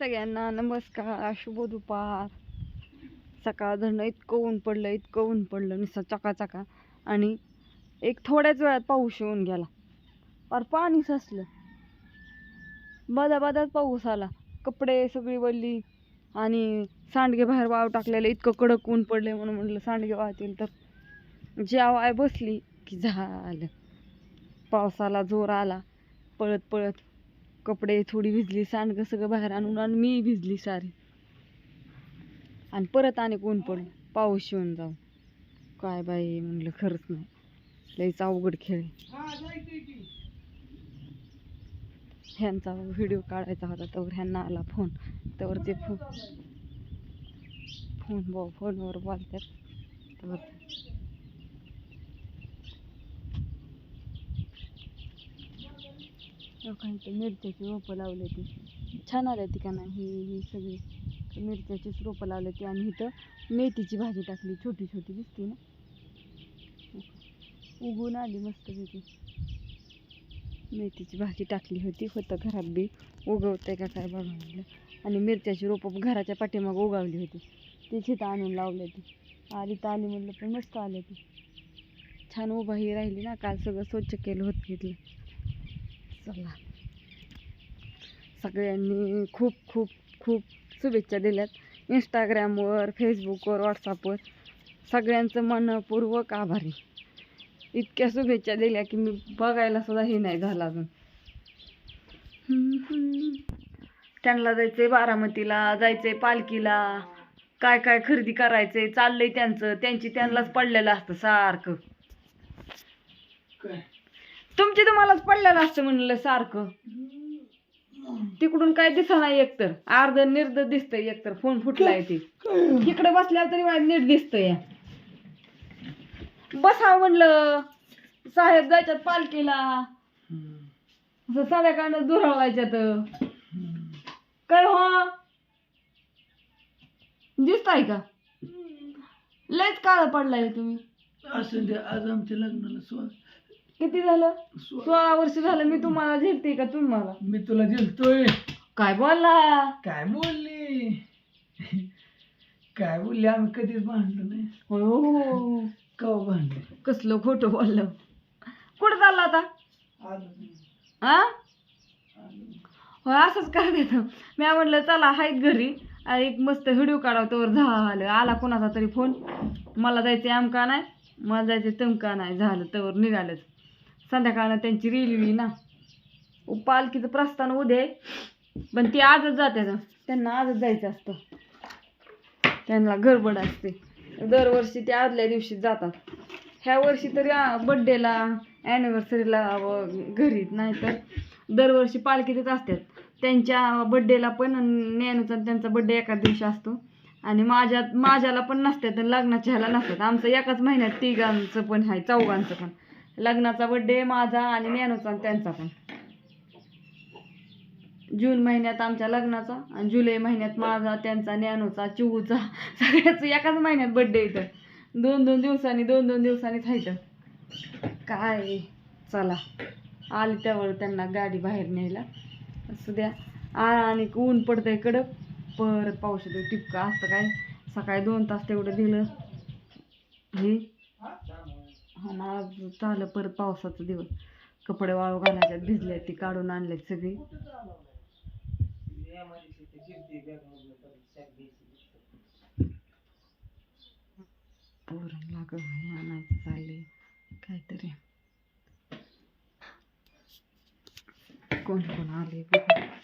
सगळ्यांना नमस्कार शुभ दुपार. सकाळ धरणं इतकं ऊन पडलं इतकं ऊन पडलं नुसतं चका आणि एक थोड्याच वेळात पाऊस येऊन गेला. पर पाणी साचलं. बदा बदात पाऊस आला. कपडे सगळी वळली आणि सांडगे बाहेर वाव टाकलेले इतकं कडक ऊन पडले म्हणून म्हटलं सांडगे वाहतील तर. जेवाय बसली की झालं. पावसाला जोर आला पळत पळत. कपडे थोडी भिजली सांडगं सगळं बाहेर आणून आणि मी भिजली सारी. आणि परत आणि कोण पडलं? पाऊस येऊन जाऊ काय बाई म्हणलं खरंच नाही. लईच अवघड खेळ ह्यांचा व्हिडिओ काढायचा होता तर ह्यांना आला फोन तर ते फोन फोन भाऊ फोनवर बोलतात. तर लोकांची मिरच्याची रोपं लावले ती छान आले ती का नाही? ही ही सगळी मिरच्याचीच रोपं लावली ती आणि इथं मेथीची भाजी टाकली. छोटी छोटी दिसते ना? उगून आली मस्त मस्तपैकी मेथीची भाजी टाकली होती. होतं घरात बी उगवते का काय बघा आणि मिरच्याची रोपं घराच्या पाठीमागं उगावली होती. ती तिथं आणून लावली होती. आली तर आली म्हणलं पण मस्त आले ती छान उभाही राहिली ना. काल सगळं स्वच्छ केलं होतं घेतलं चला. सगळ्यांनी खूप खूप खूप शुभेच्छा दिल्यात. इंस्टाग्रामवर फेसबुकवर व्हॉट्सअपवर सगळ्यांचं मनपूर्वक आभारी. इतक्या शुभेच्छा दिल्या की मी बघायला सुद्धा हे नाही झालं अजून. त्यांना जायचंय बारामतीला जायचंय पालखीला. काय काय खरेदी करायचंय चाललंय त्यांचं. त्यांची त्यांनाच पडलेलं असतं सारखं. तुमची तुम्हालाच पडलेलं असतं म्हणलं सारखं. तिकडून काय दिसा नाही एकतर. अर्ध निर्ध दिसतंय एकतर फोन फुटलाय ते. इकडे बसल्यावर तरी मला नीट दिसतंय. बसा म्हणलं साहेब जायच्यात पालखीला. असं संध्याकाळनं दुरावायच्यात. काय हो? दिसताय का? लयच काळ पडलाय तुम्ही. असं आज आमच्या लग्नाला स्वा किती झालं? सोळा वर्ष झालं मी तुम्हाला झेलते का तुम्हाला मी तुला दिलतोय काय बोलला? काय बोलली? काय बोलली? आम्ही कधीच भांडलो नाही. हो हो, कवा भांडले? कसलं खोटं बोललं? कुठं चालला आता? हा हो असंच काय देतं मी म्हटलं चला आहेत घरी. आ, एक मस्त व्हिडिओ काढावं तर झालं. आला कोणाचा तरी फोन. मला जायचं आमका नाही मला जायचं तमका नाही. झालं तर निघालंच. संध्याकाळनं त्यांची रेल्वे ना. पालखीचं प्रस्थान उद्या आहे. पण ती आजच जाते त्यांना आजच जायचं असतं. त्यांना गडबड असते. दरवर्षी ते आदल्या दिवशी जातात. ह्या वर्षी तरी बड्डेला ॲनिव्हर्सरीला घरी नाही तर दरवर्षी पालखीतच असतात. त्यांच्या बड्डेला पण नेहमीचा त्यांचा बड्डे एकाच दिवशी असतो. आणि माझ्या माझ्याला पण नसतात लग्नाच्या ह्याला नसतात. आमचं एकाच महिन्यात तिघांचं पण आहे चौघांचं पण. लग्नाचा बड्डे माझा आणि नेनूचा आणि त्यांचा पण. जून महिन्यात आमच्या लग्नाचा आणि जुलै महिन्यात माझा त्यांचा ज्ञानूचा चिवूचा सगळ्याच एकाच महिन्यात बड्डे इथं. दोन दोन दिवसांनी दोन दोन दिवसांनी थायचं काय? चला. आली त्यावर त्यांना गाडी बाहेर न्यायला. असू द्या. आ आणि ऊन पडतंय कडक. परत पाऊस येतो टिपका असतं काय? सकाळी दोन तास तेवढं दिलं. हे? हा आज झालं परत पावसाचा दिवस. कपडे वाळू घालायच्यात भिजल्यात ती काढून आणल्यात सगळी. पोरण लाग आणायचं चालले काहीतरी. कोण कोण आले बघ.